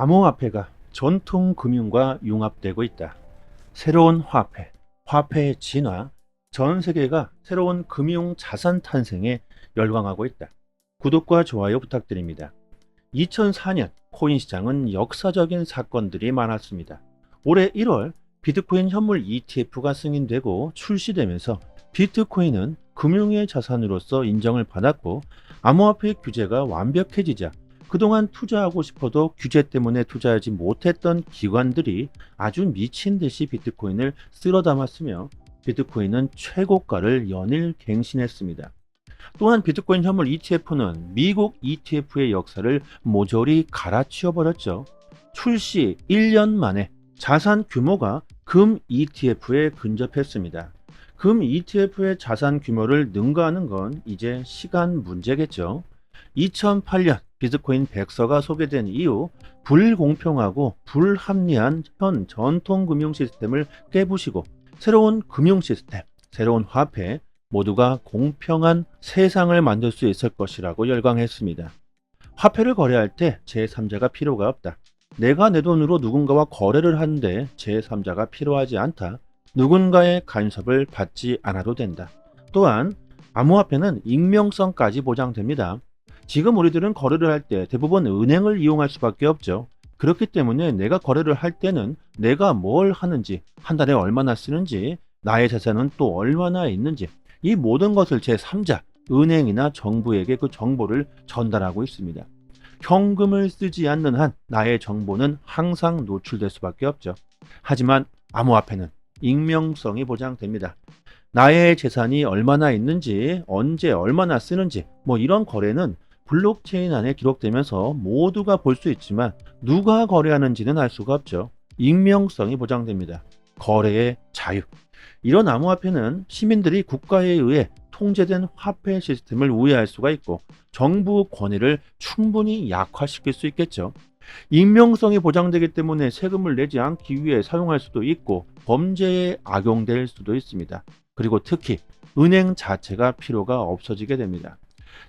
암호화폐가 전통 금융과 융합되고 있다. 새로운 화폐, 화폐의 진화, 전 세계가 새로운 금융 자산 탄생에 열광하고 있다. 구독과 좋아요 부탁드립니다. 2004년 코인 시장은 역사적인 사건들이 많았습니다. 올해 1월 비트코인 현물 ETF가 승인되고 출시되면서 비트코인은 금융의 자산으로서 인정을 받았고 암호화폐 규제가 완벽해지자 그동안 투자하고 싶어도 규제 때문에 투자하지 못했던 기관들이 아주 미친 듯이 비트코인을 쓸어 담았으며 비트코인은 최고가를 연일 갱신했습니다. 또한 비트코인 현물 ETF는 미국 ETF의 역사를 모조리 갈아치워 버렸죠. 출시 1년 만에 자산 규모가 금 ETF에 근접했습니다. 금 ETF의 자산 규모를 능가하는 건 이제 시간 문제겠죠. 2008년 비트코인 백서가 소개된 이후 불공평하고 불합리한 현 전통 금융 시스템을 깨부시고 새로운 금융 시스템, 새로운 화폐 모두가 공평한 세상을 만들 수 있을 것이라고 열광했습니다. 화폐를 거래할 때 제3자가 필요가 없다. 내가 내 돈으로 누군가와 거래를 하는데 제3자가 필요하지 않다. 누군가의 간섭을 받지 않아도 된다. 또한 암호화폐는 익명성까지 보장됩니다. 지금 우리들은 거래를 할 때 대부분 은행을 이용할 수밖에 없죠. 그렇기 때문에 내가 거래를 할 때는 내가 뭘 하는지, 한 달에 얼마나 쓰는지, 나의 자산은 또 얼마나 있는지, 이 모든 것을 제3자, 은행이나 정부에게 그 정보를 전달하고 있습니다. 현금을 쓰지 않는 한 나의 정보는 항상 노출될 수밖에 없죠. 하지만 암호화폐는 익명성이 보장됩니다. 나의 재산이 얼마나 있는지, 언제 얼마나 쓰는지, 뭐 이런 거래는 블록체인 안에 기록되면서 모두가 볼 수 있지만 누가 거래하는지는 알 수가 없죠. 익명성이 보장됩니다. 거래의 자유. 이런 암호화폐는 시민들이 국가에 의해 통제된 화폐 시스템을 우회할 수가 있고 정부 권위를 충분히 약화시킬 수 있겠죠. 익명성이 보장되기 때문에 세금을 내지 않기 위해 사용할 수도 있고 범죄에 악용될 수도 있습니다. 그리고 특히 은행 자체가 필요가 없어지게 됩니다.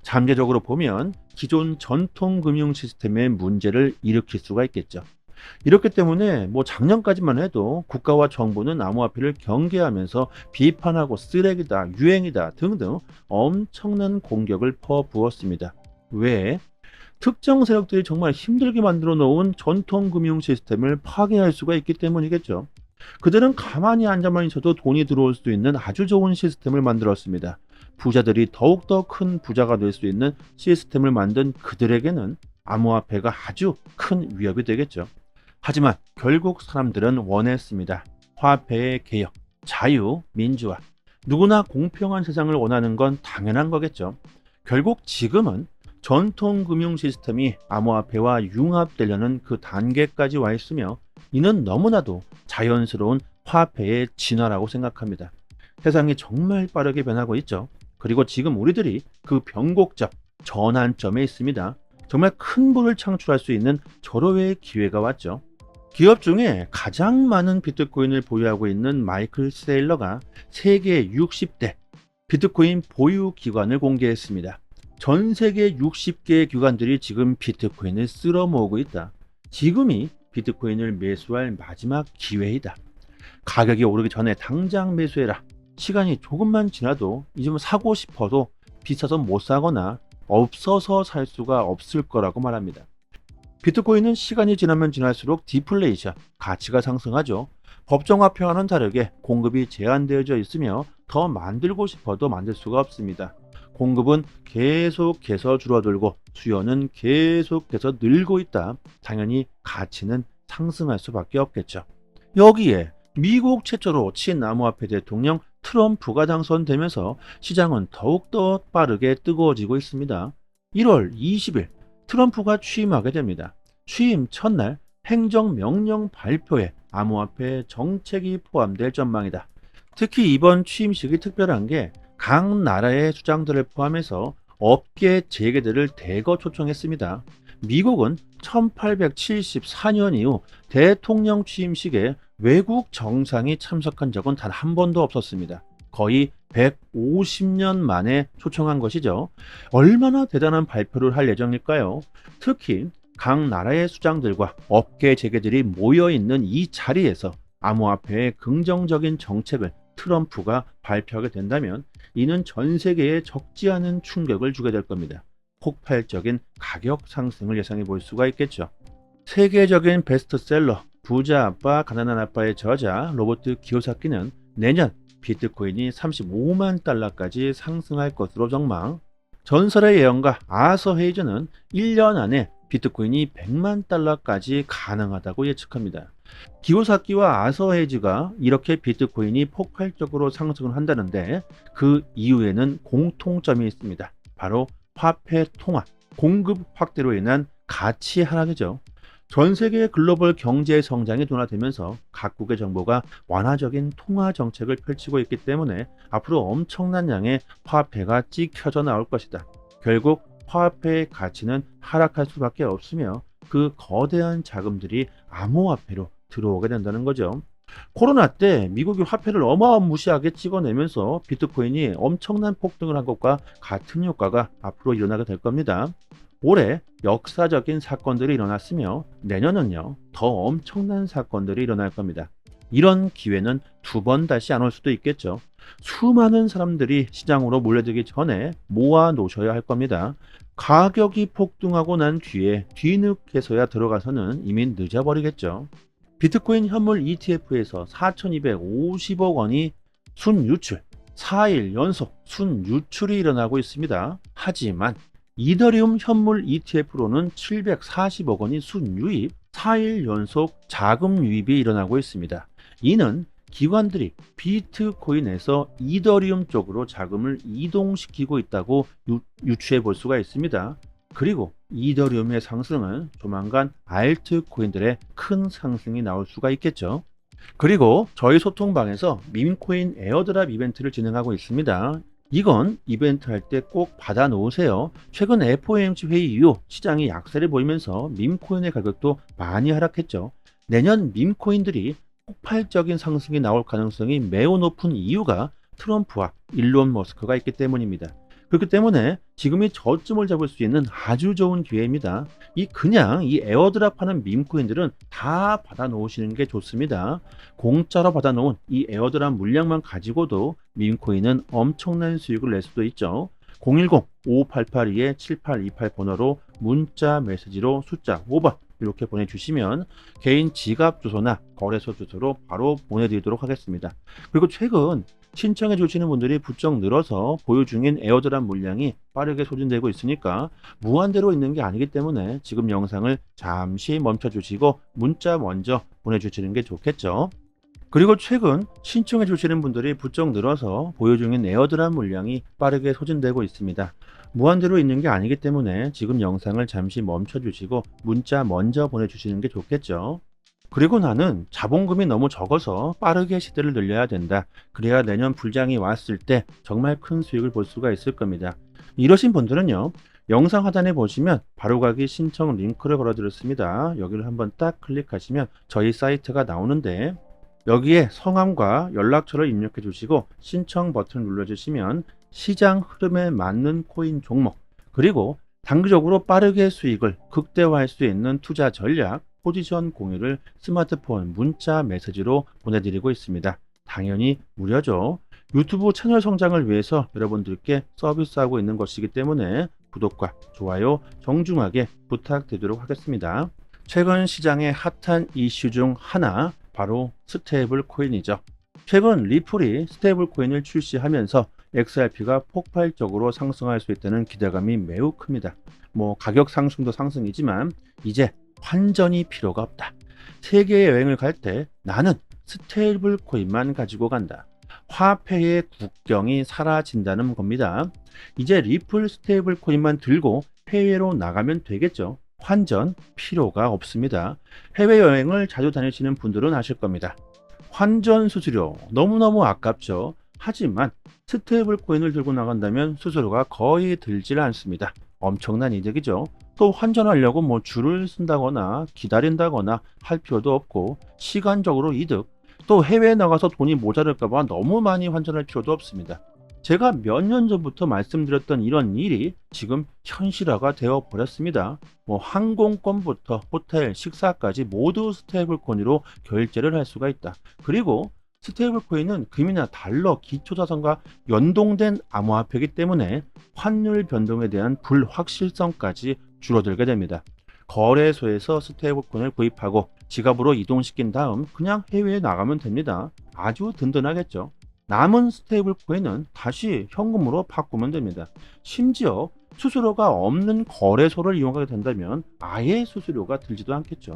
잠재적으로 보면 기존 전통 금융 시스템의 문제를 일으킬 수가 있겠죠. 이렇기 때문에 뭐 작년까지만 해도 국가와 정부는 암호화폐를 경계하면서 비판하고 쓰레기다, 유행이다 등등 엄청난 공격을 퍼부었습니다. 왜? 특정 세력들이 정말 힘들게 만들어 놓은 전통 금융 시스템을 파괴할 수가 있기 때문이겠죠. 그들은 가만히 앉아만 있어도 돈이 들어올 수 있는 아주 좋은 시스템을 만들었습니다. 부자들이 더욱더 큰 부자가 될 수 있는 시스템을 만든 그들에게는 암호화폐가 아주 큰 위협이 되겠죠. 하지만 결국 사람들은 원했습니다. 화폐의 개혁, 자유, 민주화. 누구나 공평한 세상을 원하는 건 당연한 거겠죠. 결국 지금은 전통 금융 시스템이 암호화폐와 융합되려는 그 단계까지 와 있으며 이는 너무나도 자연스러운 화폐의 진화라고 생각합니다. 세상이 정말 빠르게 변하고 있죠. 그리고 지금 우리들이 그 변곡점, 전환점에 있습니다. 정말 큰 부를 창출할 수 있는 절호의 기회가 왔죠. 기업 중에 가장 많은 비트코인을 보유하고 있는 마이클 세일러가 세계 60대 비트코인 보유 기관을 공개했습니다. 전 세계 60개의 기관들이 지금 비트코인을 쓸어 모으고 있다. 지금이 비트코인을 매수할 마지막 기회이다. 가격이 오르기 전에 당장 매수해라. 시간이 조금만 지나도 이제 뭐 사고 싶어도 비싸서 못 사거나 없어서 살 수가 없을 거라고 말합니다. 비트코인은 시간이 지나면 지날수록 디플레이션, 가치가 상승하죠. 법정화폐와는 다르게 공급이 제한되어져 있으며 더 만들고 싶어도 만들 수가 없습니다. 공급은 계속해서 줄어들고 수요는 계속해서 늘고 있다. 당연히 가치는 상승할 수밖에 없겠죠. 여기에 미국 최초로 친나무화폐 대통령 트럼프가 당선되면서 시장은 더욱더 빠르게 뜨거워지고 있습니다. 1월 20일 트럼프가 취임하게 됩니다. 취임 첫날 행정명령 발표에 암호화폐 정책이 포함될 전망이다. 특히 이번 취임식이 특별한 게 각 나라의 수장들을 포함해서 업계 재계들을 대거 초청했습니다. 미국은 1874년 이후 대통령 취임식에 외국 정상이 참석한 적은 단 한 번도 없었습니다. 거의 150년 만에 초청한 것이죠. 얼마나 대단한 발표를 할 예정일까요? 특히 각 나라의 수장들과 업계 재계들이 모여 있는 이 자리에서 암호화폐의 긍정적인 정책을 트럼프가 발표하게 된다면 이는 전 세계에 적지 않은 충격을 주게 될 겁니다. 폭발적인 가격 상승을 예상해 볼 수가 있겠죠. 세계적인 베스트셀러 부자 아빠 가난한 아빠의 저자 로버트 기요사키는 내년 비트코인이 35만 달러까지 상승할 것으로 전망. 전설의 예언가 아서 헤이즈는 1년 안에 비트코인이 100만 달러까지 가능하다고 예측합니다. 기요사키와 아서 헤이즈가 이렇게 비트코인이 폭발적으로 상승을 한다는데 그 이유에는 공통점이 있습니다. 바로 화폐 통화, 공급 확대로 인한 가치 하락이죠. 전 세계의 글로벌 경제 성장이 둔화되면서 각국의 정부가 완화적인 통화 정책을 펼치고 있기 때문에 앞으로 엄청난 양의 화폐가 찍혀져 나올 것이다. 결국 화폐의 가치는 하락할 수밖에 없으며 그 거대한 자금들이 암호화폐로 들어오게 된다는 거죠. 코로나 때 미국이 화폐를 어마무시하게 찍어내면서 비트코인이 엄청난 폭등을 한 것과 같은 효과가 앞으로 일어나게 될 겁니다. 올해 역사적인 사건들이 일어났으며 내년은요 더 엄청난 사건들이 일어날 겁니다. 이런 기회는 두 번 다시 안 올 수도 있겠죠. 수많은 사람들이 시장으로 몰려들기 전에 모아 놓으셔야 할 겁니다. 가격이 폭등하고 난 뒤에 뒤늦게서야 들어가서는 이미 늦어버리겠죠. 비트코인 현물 ETF에서 4,250억 원이 순유출, 4일 연속 순유출이 일어나고 있습니다. 하지만 이더리움 현물 ETF로는 740억 원이 순유입, 4일 연속 자금 유입이 일어나고 있습니다. 이는 기관들이 비트코인에서 이더리움 쪽으로 자금을 이동시키고 있다고 유, 유추해 볼 수가 있습니다. 그리고 이더리움의 상승은 조만간 알트코인들의 큰 상승이 나올 수가 있겠죠. 그리고 저희 소통방에서 밈코인 에어드랍 이벤트를 진행하고 있습니다. 이건 이벤트 할 때 꼭 받아 놓으세요. 최근 FOMC 회의 이후 시장이 약세를 보이면서 밈코인의 가격도 많이 하락했죠. 내년 밈코인들이 폭발적인 상승이 나올 가능성이 매우 높은 이유가 트럼프와 일론 머스크가 있기 때문입니다. 그렇기 때문에 지금이 저점을 잡을 수 있는 아주 좋은 기회입니다. 이 그냥 이 에어드랍 하는 밈코인들은 다 받아 놓으시는 게 좋습니다. 공짜로 받아 놓은 이 에어드랍 물량만 가지고도 밈코인은 엄청난 수익을 낼 수도 있죠. 010-5882-7828 번호로 문자 메시지로 숫자 5번 이렇게 보내주시면 개인 지갑 주소나 거래소 주소로 바로 보내드리도록 하겠습니다. 그리고 최근 신청해 주시는 분들이 부쩍 늘어서 보유 중인 에어드랍 물량이 빠르게 소진되고 있으니까 무한대로 있는 게 아니기 때문에 지금 영상을 잠시 멈춰 주시고 문자 먼저 보내주시는 게 좋겠죠. 그리고 최근 신청해 주시는 분들이 부쩍 늘어서 보유 중인 에어드랍 물량이 빠르게 소진되고 있습니다. 무한대로 있는 게 아니기 때문에 지금 영상을 잠시 멈춰 주시고 문자 먼저 보내주시는 게 좋겠죠. 그리고 나는 자본금이 너무 적어서 빠르게 시대를 늘려야 된다. 그래야 내년 불장이 왔을 때 정말 큰 수익을 볼 수가 있을 겁니다. 이러신 분들은요. 영상 하단에 보시면 바로가기 신청 링크를 걸어드렸습니다. 여기를 한번 딱 클릭하시면 저희 사이트가 나오는데 여기에 성함과 연락처를 입력해 주시고 신청 버튼을 눌러주시면 시장 흐름에 맞는 코인 종목 그리고 단기적으로 빠르게 수익을 극대화할 수 있는 투자 전략 포지션 공유를 스마트폰 문자 메시지로 보내드리고 있습니다. 당연히 무료죠. 유튜브 채널 성장을 위해서 여러분들께 서비스하고 있는 것이기 때문에 구독과 좋아요 정중하게 부탁드리도록 하겠습니다. 최근 시장의 핫한 이슈 중 하나 바로 스테이블 코인이죠. 최근 리플이 스테이블 코인을 출시하면서 XRP가 폭발적으로 상승할 수 있다는 기대감이 매우 큽니다. 뭐 가격 상승도 상승이지만 이제 환전이 필요가 없다. 세계 여행을 갈 때 나는 스테이블 코인만 가지고 간다. 화폐의 국경이 사라진다는 겁니다. 이제 리플 스테이블 코인만 들고 해외로 나가면 되겠죠. 환전 필요가 없습니다. 해외여행을 자주 다니시는 분들은 아실 겁니다. 환전 수수료 너무너무 아깝죠. 하지만 스테이블 코인을 들고 나간다면 수수료가 거의 들질 않습니다. 엄청난 이득이죠. 또 환전하려고 뭐 줄을 쓴다거나 기다린다거나 할 필요도 없고 시간적으로 이득 또 해외에 나가서 돈이 모자랄까봐 너무 많이 환전할 필요도 없습니다. 제가 몇 년 전부터 말씀드렸던 이런 일이 지금 현실화가 되어 버렸습니다. 뭐 항공권부터 호텔, 식사까지 모두 스테이블 코인으로 결제를 할 수가 있다. 그리고 스테이블 코인은 금이나 달러, 기초자산과 연동된 암호화폐이기 때문에 환율 변동에 대한 불확실성까지 줄어들게 됩니다. 거래소에서 스테이블 코인을 구입하고 지갑으로 이동시킨 다음 그냥 해외에 나가면 됩니다. 아주 든든하겠죠. 남은 스테이블 코인은 다시 현금으로 바꾸면 됩니다. 심지어 수수료가 없는 거래소를 이용하게 된다면 아예 수수료가 들지도 않겠죠.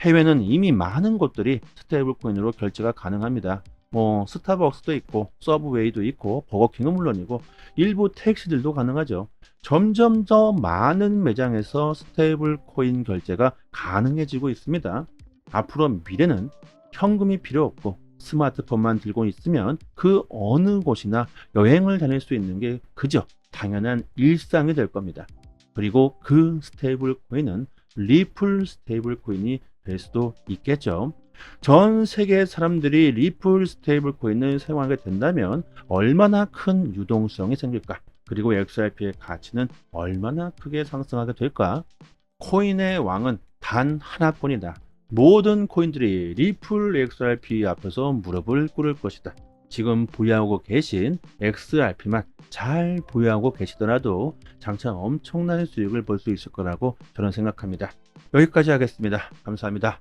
해외는 이미 많은 곳들이 스테이블 코인으로 결제가 가능합니다. 뭐 스타벅스도 있고 서브웨이도 있고 버거킹은 물론이고 일부 택시들도 가능하죠. 점점 더 많은 매장에서 스테이블 코인 결제가 가능해지고 있습니다. 앞으로 미래는 현금이 필요 없고 스마트폰만 들고 있으면 그 어느 곳이나 여행을 다닐 수 있는 게 그저 당연한 일상이 될 겁니다. 그리고 그 스테이블 코인은 리플 스테이블 코인이 될 수도 있겠죠. 전 세계 사람들이 리플 스테이블 코인을 사용하게 된다면 얼마나 큰 유동성이 생길까? 그리고 XRP의 가치는 얼마나 크게 상승하게 될까? 코인의 왕은 단 하나뿐이다. 모든 코인들이 리플 XRP 앞에서 무릎을 꿇을 것이다. 지금 보유하고 계신 XRP만 잘 보유하고 계시더라도 장차 엄청난 수익을 볼 수 있을 거라고 저는 생각합니다. 여기까지 하겠습니다. 감사합니다.